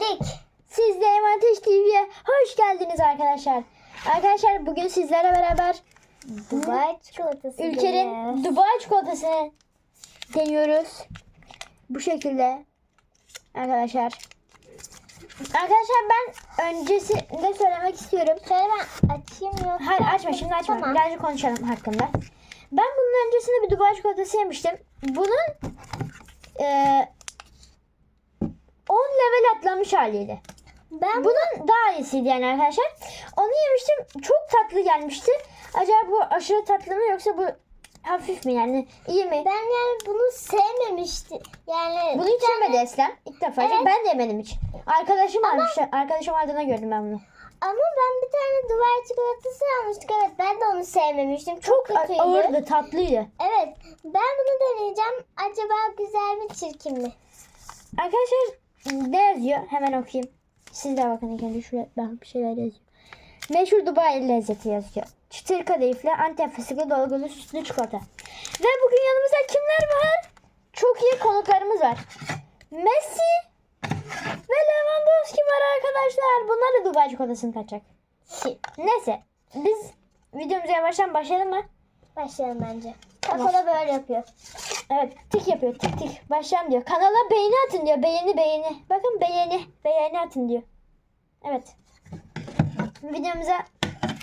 geldik. Siz de Emateş TV'ye hoş geldiniz arkadaşlar. Arkadaşlar bugün sizlerle beraber Dubai çikolatası. ülkenin deniyor. Dubai çikolatasını deniyoruz. Bu şekilde arkadaşlar. Arkadaşlar ben öncesinde söylemek istiyorum. Şöyle ben açayım yok. Hayır açma şimdi açma. Tamam. Birazcık konuşalım hakkında. Ben bunun öncesinde bir Dubai çikolatası yemiştim. Bunun eee 10 level atlamış haliydi. Ben Bunun daha iyisiydi yani arkadaşlar. Onu yemiştim. Çok tatlı gelmişti. Acaba bu aşırı tatlı mı yoksa bu hafif mi yani? iyi mi? ben yani bunu sevmemiştim. Yani Bunu hiç yemedi Eslem. İlk defa. Evet. Ben de yemedim hiç. Arkadaşım almış. Arkadaşım aldığında gördüm ben bunu. ama ben bir tane Dubai çikolatası almıştık. Evet ben de onu sevmemiştim. Çok, Çok kötüydü. ağırdı, tatlıydı. Evet ben bunu deneyeceğim. Acaba güzel mi çirkin mi? Arkadaşlar ne yazıyor? Hemen okuyayım. Siz de bakın kendi şuraya ben bir şeyler yazıyor. Meşhur Dubai lezzeti yazıyor. Çıtır kadayıflı, antep fıstıklı, dolgulu, sütlü çikolata. Ve bugün yanımızda kimler var? Çok iyi konuklarımız var. Messi ve Lewandowski var arkadaşlar. Bunlar da Dubai çikolatasını kaçacak. Neyse biz videomuza yavaştan başlayalım mı? Başlayalım bence. Da böyle yapıyor. Evet tik yapıyor tik tik. Başlayalım diyor. Kanala beğeni atın diyor. Beğeni beğeni. Bakın beğeni. Beğeni atın diyor. Evet. Videomuza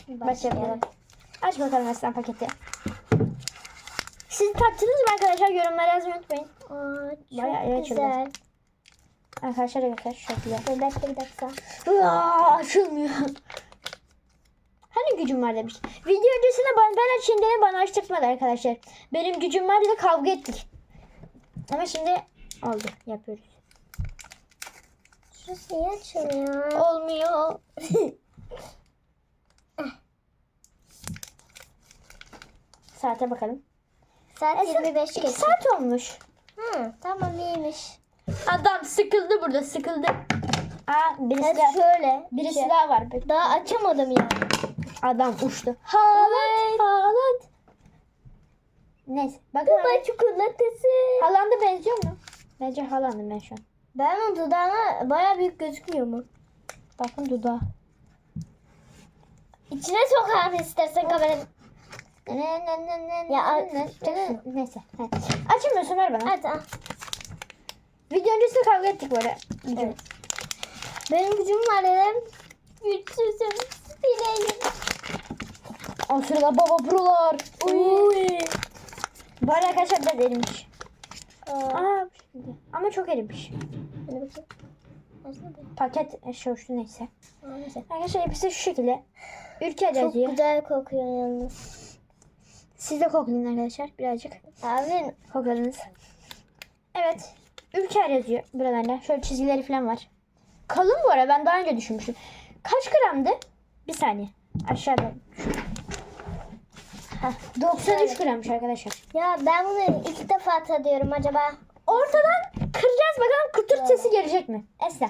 başlayalım. Aç bakalım Aslan paketi. Siz tattınız mı arkadaşlar? Yorumlara yazmayı unutmayın. Aa, çok Bayağı güzel. Arkadaşlar arkadaşlar şekilde. Bir dakika bir dakika. Aa, açılmıyor. Hani gücüm var demiş. Video öncesinde ben, ben açayım bana açtırtmadı arkadaşlar. Benim gücüm var dedi kavga ettik. Ama şimdi oldu yapıyoruz. Şurası niye açılıyor? Olmuyor. Saate bakalım. Saat Esra, 25 iki geçti. saat olmuş. Hı, tamam iyiymiş. Adam sıkıldı burada sıkıldı. Aa birisi, Evet daha, şöyle. birisi şey. daha var. Daha açamadım ya. Adam uçtu. Haaland. Haaland. Neyse. Bakın. Dubai çikolatası. Haaland'a benziyor mu? Bence Haaland'ım ben şu an. Ben onun dudağına baya büyük gözükmüyor mu? Bakın dudağı. İçine sok abi istersen kameranın. Ya, Neyse. Açamıyorsun ver bana. Hadi al. Video öncesinde kavga ettik böyle. Evet. Benim gücüm var dedim. Güçsüzüm. Bileyim. Sırada baba prolar. Uy. Bu arada arkadaşlar biraz erimiş. Aa, Aa. Ama çok erimiş. hadi bakayım. Paket eşya uçtu neyse. Aa, neyse. Arkadaşlar hepsi şu şekilde. Ülker Çok yazıyor. güzel kokuyor yalnız. Siz de koklayın arkadaşlar birazcık. Abi Kokladınız. Evet. Ülker yazıyor buralarda. Şöyle çizgileri falan var. Kalın bu ara ben daha önce düşünmüştüm. Kaç gramdı? Bir saniye. Aşağıda. Heh, 93 grammış arkadaşlar. ya ben bunu ilk defa tadıyorum acaba. Ortadan kıracağız bakalım kıtır sesi gelecek mi? Esra.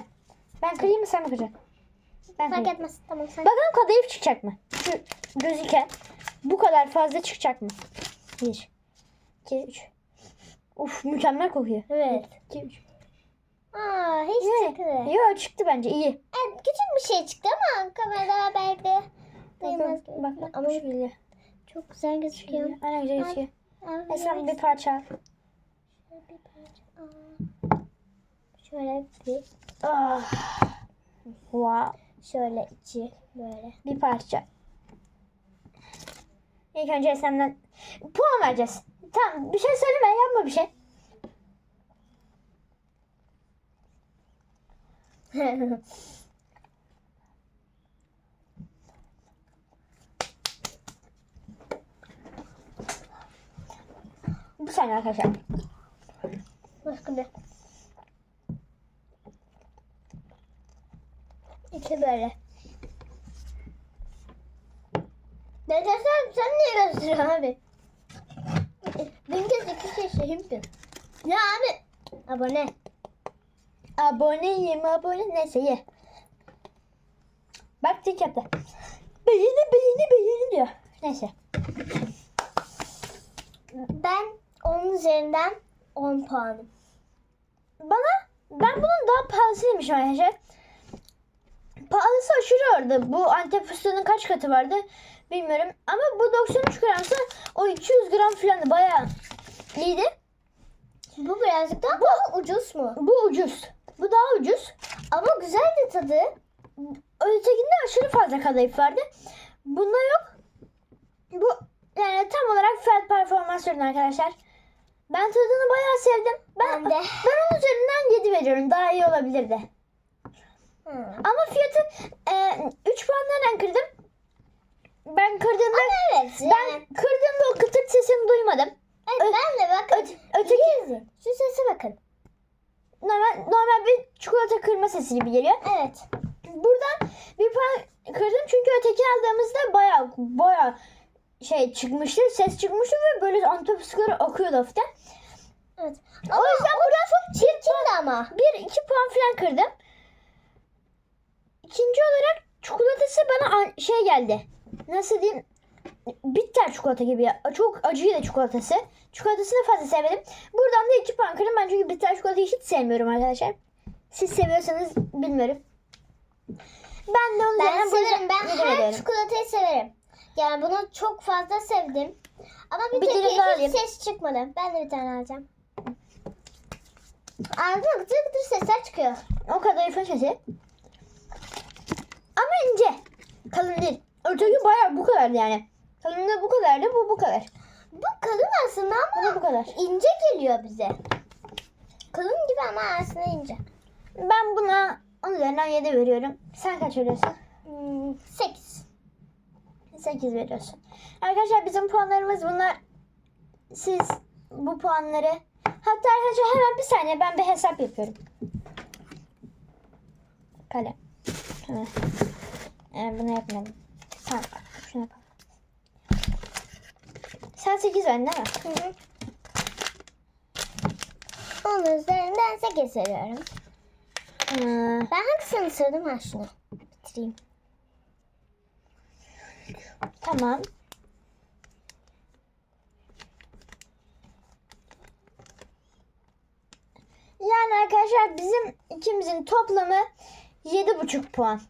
Ben kırayım mı sen mi kıracaksın? Ben Fark kırayım. etmez. Tamam sen. Bakalım kadayıf çıkacak mı? Şu gözüken bu kadar fazla çıkacak mı? 1 2 3 Uf mükemmel kokuyor. Evet. 2 3 Aa hiç Ne? çıktı. Yok çıktı bence iyi. Evet, küçük bir şey çıktı ama kamerada belki de. Bak bak ama şu geliyor. Çok güzel gözüküyor. Ana güzel gözüküyor. Esra bir parça al. şöyle bir parça. Aa. Şöyle bir, Ah. Wow. şöyle içi böyle. Bir parça. İlk önce Esem'den puan vereceğiz. Tamam bir şey söyleme yapma bir şey. Bir saniye arkadaşlar. Başka bir. İçi böyle. Dede sen, sen niye gösteriyorsun abi? Bin kez iki şey yapıyorsun. Ya abi. Abone. Aboneyim abone neyse ye. Bak tik yaptı. Beğeni beğeni beğeni diyor. Neyse. Ben onun üzerinden 10 puanım. Bana Ben bunun daha pahalısıymışım arkadaşlar. Pahalısı aşırı vardı. Bu Antep fıstığının kaç katı vardı bilmiyorum. Ama bu 93 gramsa o 200 gram falan bayağı iyiydi. Bu birazcık daha bu, ucuz mu? Bu ucuz. Bu daha ucuz. Ama güzel de tadı. Ötekinde aşırı fazla kadayıf vardı. Bunda yok. Bu yani tam olarak fiyat performans ürünü arkadaşlar. Ben tadını bayağı sevdim. Ben, Ben de. ben onun üzerinden 7 veriyorum. Daha iyi olabilirdi. Hı. Ama fiyatı e, 3 puan nereden kırdım? Ben kırdığımda Evet. ben yani- kırdığımda o kıtırt sesini duymadım. Evet, ben de bakın. Öte- öteki İyi. Şu sese bakın. normal, normal bir çikolata kırma sesi gibi geliyor. Evet. Buradan bir puan kırdım çünkü öteki aldığımızda baya baya şey çıkmıştı, ses çıkmıştı ve böyle antep fıstıkları akıyordu hafiften. Evet. o yüzden buradan Çok çirkindi ama. bir iki puan falan kırdım. İkinci olarak çikolatası bana an- şey geldi. Nasıl diyeyim? Bitter çikolata gibi. ya. Çok acıydı çikolatası. Çikolatasını fazla sevmedim. Buradan da iki puan kırdım. Ben çünkü bitter çikolatayı hiç sevmiyorum arkadaşlar. Siz seviyorsanız bilmiyorum. Ben de onun Ben severim. Ben her çikolatayı severim. Yani bunu çok fazla sevdim. Ama bir, Bir tek hiç ses çıkmadı. Ben de bir tane alacağım. Ağzına gıtır gıtır sesler çıkıyor. O kadayıfın sesi. Ama ince. Kalın değil. Öteki bayağı bu kadar yani. Kalınlığı bu kadardı. Bu bu kadar. Bu kalın aslında Bu ama da bu kadar. ince geliyor bize. Kalın gibi ama aslında ince. Ben buna 10 üzerinden 7 veriyorum. Sen kaç veriyorsun? Hmm, 8. 8 veriyorsun. Arkadaşlar bizim puanlarımız bunlar. Siz bu puanları hatta arkadaşlar hemen bir saniye ben bir hesap yapıyorum. Kalem. Ee, bunu yapmadım. Tamam. Şunu yapalım. Sen 8 verdin değil mi? Hı hı. Onun üzerinden 8 veriyorum. Ee, Ben hangisini ısırdım ha şunu? Bitireyim. Tamam. Yani arkadaşlar bizim ikimizin toplamı 7,5 puan.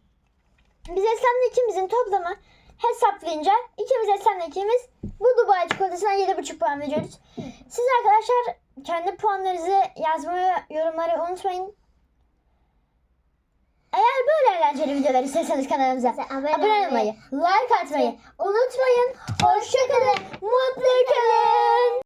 Biz Eslem'le ikimizin toplamı hesaplayınca ikimiz Eslem'le ikimiz bu Dubai çikolatasına 7,5 puan veriyoruz. Siz arkadaşlar kendi puanlarınızı yazmayı, yorumları unutmayın. Böyle eğlenceli videolar isterseniz kanalımıza abone abone olmayı, olmayı, like atmayı unutmayın. Hoşçakalın, mutlu kalın.